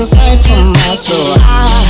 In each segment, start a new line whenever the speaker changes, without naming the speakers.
a sight from my soul. I,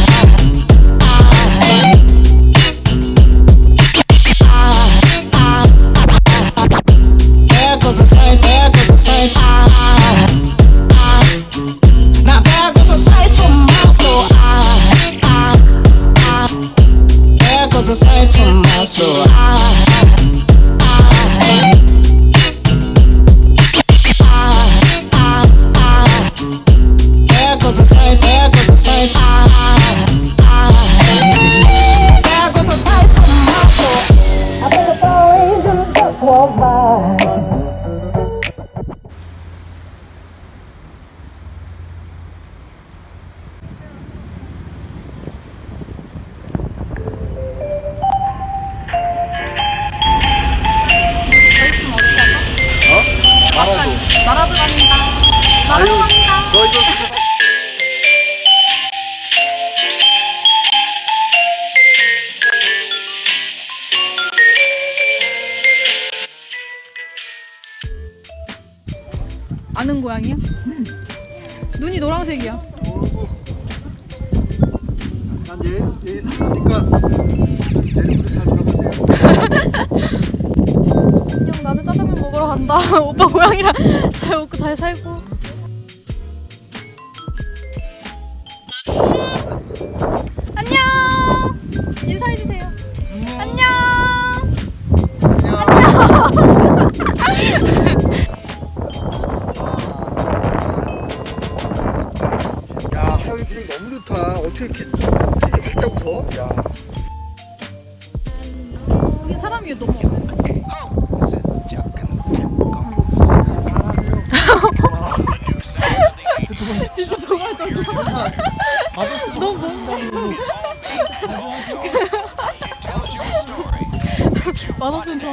아유. 너 이거
아는 고양이야? 눈이 노란색이야.
난 얘, 얘 사니까 내일부터 잘 돌아가세요.
형 나는 짜장면 먹으러 간다. 오빠 고양이랑 잘 먹고 잘 살고.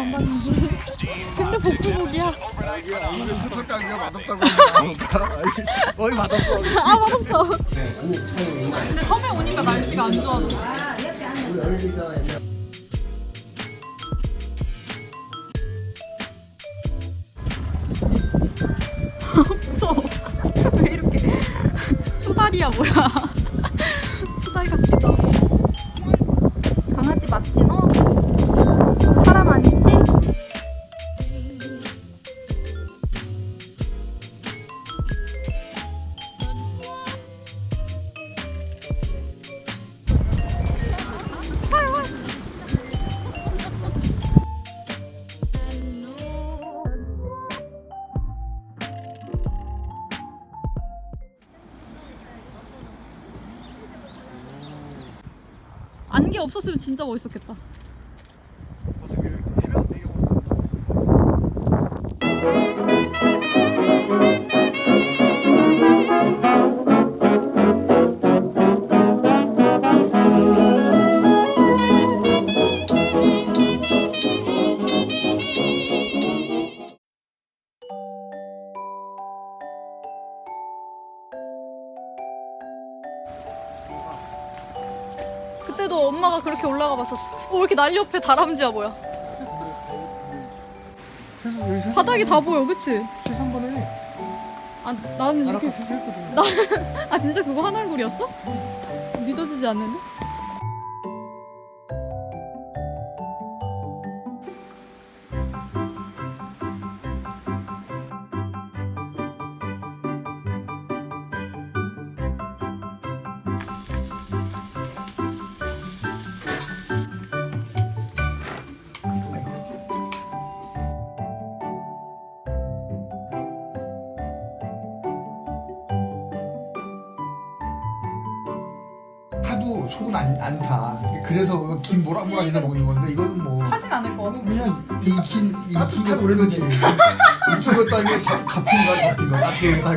안 봤는데. 근데 복불복이야.
이게 오늘 설탕가게가 맛없다고 하니까 어이 맛없어.
아 맛없어. 근데 섬에 오니까 날씨가 안 좋아졌어. 무서워. 왜 이렇게 수달이야 뭐야? 안개 없었으면 진짜 멋있었겠다. 이렇게 난리 옆에 다람쥐야 뭐야?
여기
바닥이 다 보여, 그치?
한 번에
아 나는 이렇게
세수했거든.
나, 아 진짜 그거 한 얼굴이었어? 믿어지지 않는데?
속은 안, 안 타. 그래서 김 모락모락해서 먹는 건데 이거는 뭐
하진 않을 것 같아.
그냥 익힌 익힌 오래 거지. 익힌 것도 아니고 가- 갚인 거야 갚인 거.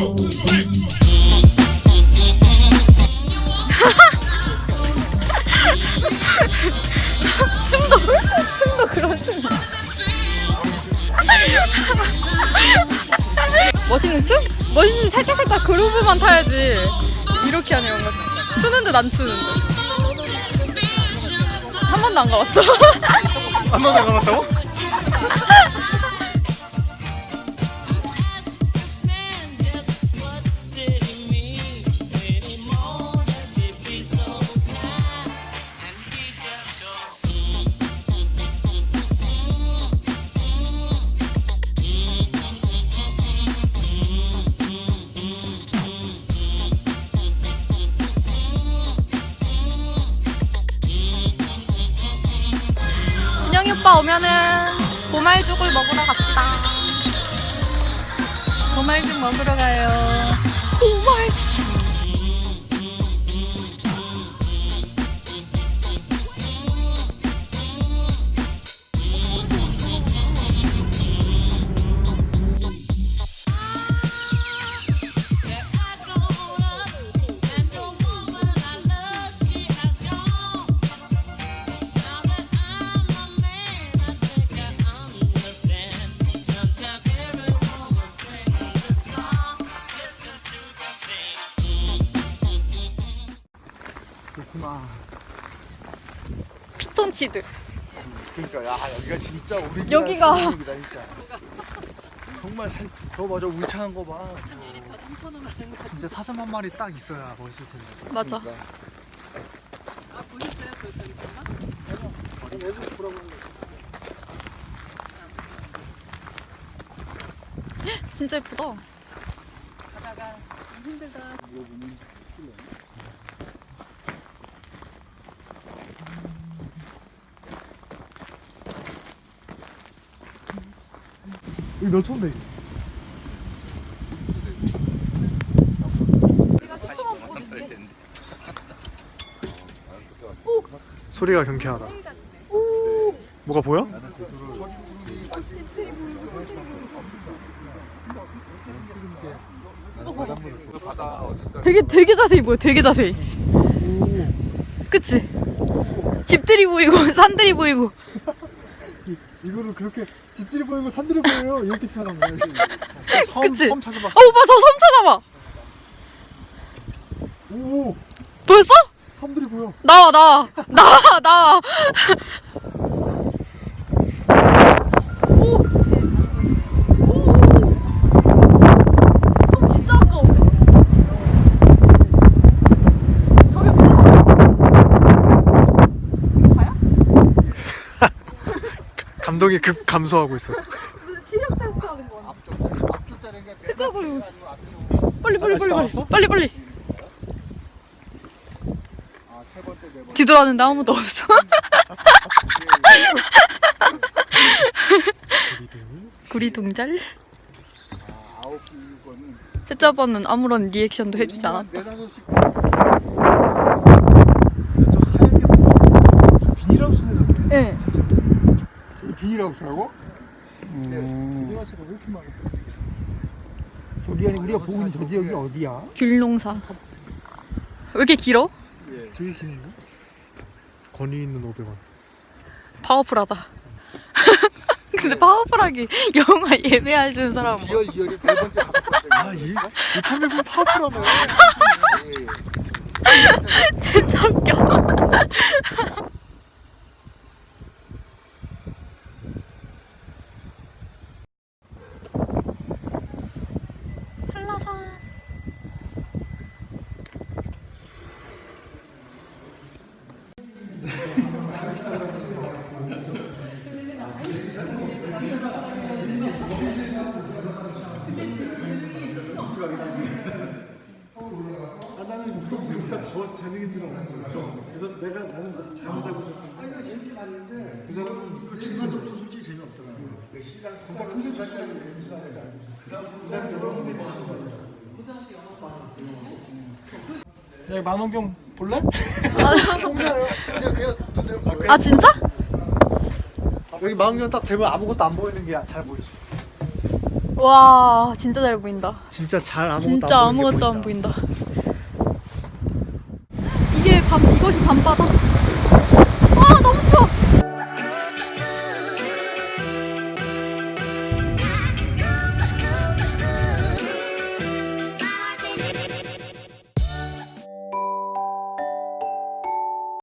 춤도 춤도 그런 춤
멋있는 춤? 멋있는 살짝살짝 그루브만 타야지. 이렇게 하네 뭔가. 추는데 난 추는 듯한 번도 안 가봤어.
한 번도 안 가봤다고?
오면은 보말죽을 먹으러 갑시다. 보말죽 먹으러 가요. 보말죽. 피톤치드.
그러니까 야 여기가 진짜 우리
여기가-
이다 진짜. 정말 살, 저 맞아 울창한 거 봐.
진짜 사슴 한 마리 딱 있어야 멋있을 텐데.
맞아.
그러니까.
진짜 예쁘다.
이거 몇 초인데? 소리가 경쾌하다. 뭐가 보여?
되게 되게 자세히 보여. 되게 자세히. 그치? 집들이 보이고 산들이 보이고.
이거를 그렇게 집들이 보이고 산들이 보여요 이렇게 표현한 거예요. 섬,
그치?
섬 찾아봤어.
어 오빠 저 섬 찾아봐.
오,
보였어?
섬들이 보여.
나와 나와 나와 나와. 오. 오. 섬 진짜 아까워. 저게 뭔가? 이거 가야?
감독이 급 감소하고 있어.
무슨 시력 테스트 하는 거. 진짜 있어. 빨리 빨리 빨리 빨리 빨리 빨리. 뒤돌았는데 아무도 없어. 구리 동잘. 세자번은 아무런 리액션도 해주지 않았다.
네다섯씩
저 하얀 게 뭐야? 비닐하우스네 저게.
네.
저기 비닐하우스라고?
비닐하우스가 왜 이렇게 많아?
저기 아니 우리가 보고 있는 저 지역이 어디야?
귤농사. 왜 이렇게 길어?
되게 기네요. 건의 있는 500원.
파워풀하다. 근데 파워풀하게 영화 예매하시는 사람은 뭐?
2월 2월에 네 번째 가봤거든요.
아, 이, 이 판매품 파워풀하네.
예.
진짜 웃겨. 한라산.
아, 나는 그보다 더 줄 알았어. 그래서 내가 나는 잘못 알고 있었던
아니 이거 재밌게 봤는데
그 사람은
그 중간부터 솔직히 재미없더라고요. 그 시장 그거 컨셉
야, 만원경 볼래?
공짜요. 그냥 그냥 돈 내고 가요.
아 진짜?
여기 만원경 딱 되면 아무것도 안 보이는 게 잘 보이지.
와 진짜 잘 보인다.
진짜 잘 아무것도
진짜
안 보이는 게
아무것도 안
보인다.
보인다. 밤 이것이 밤바다.